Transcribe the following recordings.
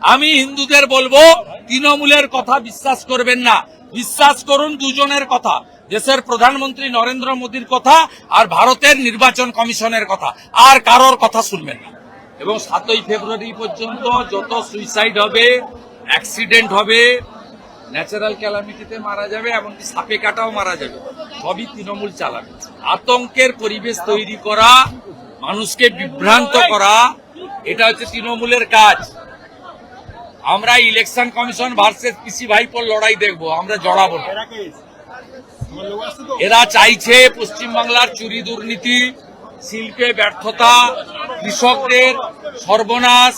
আমি হিন্দুদের বলব, তৃণমূলের কথা বিশ্বাস করবেন না। বিশ্বাস করুন দুজনের কথা। দেশের প্রধানমন্ত্রী নরেন্দ্র মোদীর কথা আর ভারতের নির্বাচন কমিশনের কথা। আর কারোর কথা শুনবেন না। এবং সাতই ফেব্রুয়ারি পর্যন্ত যত সুইসাইড হবে অ্যাক্সিডেন্ট হবে ন্যাচারাল ক্যালামিটিতে মারা যাবে, এমনকি সাপে কাটাও মারা যাবে। সবই তৃণমূল চালাবে। আতঙ্কের পরিবেশ তৈরি করা, মানুষকে বিভ্রান্ত করা, এটা হচ্ছে তৃণমূলের কাজ। আমরা ইলেকশন কমিশন ভার্সেস পিসি ভাইপোর লড়াই দেখব আমরা জড়াবো এরা চাইছে পশ্চিমবাংলার চুরি দুর্নীতি শিল্পে ব্যর্থতা কৃষকদের সর্বনাশ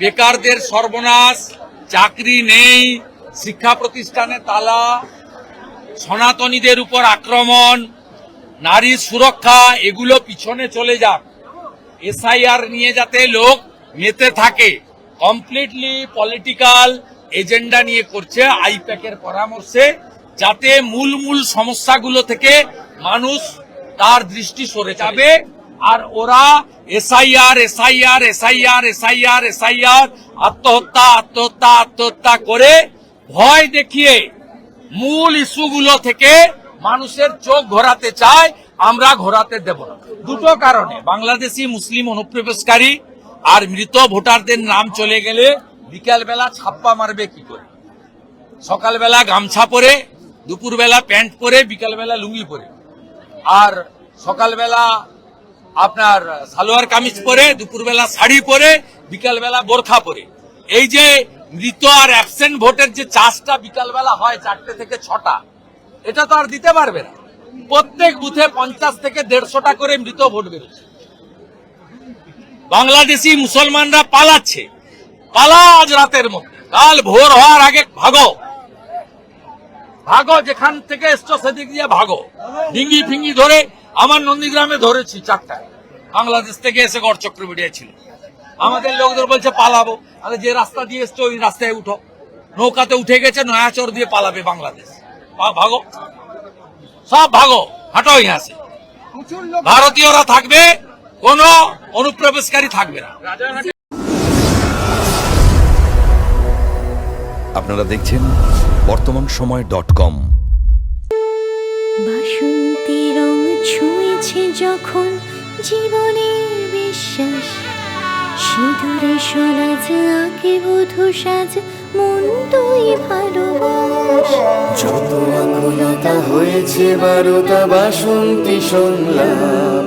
বেকারদের সর্বনাশ চাকরি নেই শিক্ষা প্রতিষ্ঠানে তালা সনাতনীদের উপর আক্রমণ নারীর সুরক্ষা এগুলো পিছনে চলে যাক। এসআইআর নিয়ে যাতে লোক মেতে থাকে। কমপ্লিটলি পলিটিক্যাল এজেন্ডা নিয়ে করছে আইপ্যাকের পরামর্শে, যাতে মূল মূল সমস্যাগুলো থেকে মানুষ তার দৃষ্টি সরে যাবে। আর ওরা SIR SIR SIR SIR SIR, আত্মহত্যা আত্মহত্যা আত্মহত্যা করে ভয় দেখিয়ে মূল ইস্যুগুলো থেকে মানুষের চোখ ঘোরাতে চায়, আমরা ঘোরাতে দেব না। দুটো কারণে, বাংলাদেশি মুসলিম অনুপ্রবেশকারী আর মৃত ভোটারদের নাম চলে গেলে বিকালবেলা ছাপ্পা মারবে কি করে? সকালবেলা গামছা পরে, দুপুরবেলা প্যান্ট পরে, বিকালবেলা লুঙ্গি পরে। আর সকালবেলা আপনার সালোয়ার কামিজ পরে, দুপুরবেলা শাড়ি পরে, বিকালবেলা বোরখা পরে। এই যে মৃত আর অ্যাবসেন্ট ভোটের যে চাষটা বিকালবেলা হয় চারটে থেকে ছটা, এটা তো আর দিতে পারবে না। প্রত্যেক বুথে পঞ্চাশ থেকে দেড়শোটা করে মৃত ভোট বেরোচ্ছে। বাংলাদেশি মুসলমানরা পালাচ্ছে। পালা আজ রাতের মধ্যে। কাল ভোর হওয়ার আগে ভাগো। ভাগো যেখান থেকে এসছো সেদিক দিয়ে ভাগো। ডিঙ্গি ফিঙ্গি ধরে আমার নন্দীগ্রামে ধরেছি চারটায়। বাংলাদেশ থেকে এসে গড় চক্রবিটিয়া ছিল আমাদের লোকদের বলছে পালাবো। আরে যে রাস্তা দিয়ে এসছো ওই রাস্তায় উঠো। নৌকাতে উঠে গেছে নয়াচর দিয়ে পালাবে বাংলাদেশ। ভাগো। সব ভাগো। হাঁটো ইহাসে ভারতীয়রা থাকবে। কোন অনুপ্রবেশকারী থাকবে না। আপনারা দেখছেন বর্তমান সময় ডট কম। বাসন্তী রং ছুঁয়েছে যখন জীবনের বিশ্বাস। সিঁদুরে সরাজ আঁকে বধু সাজ মন তুই ভালোবাস। যত আকুলতা হয়েছে বারোটা বাসন্তী সংলাপ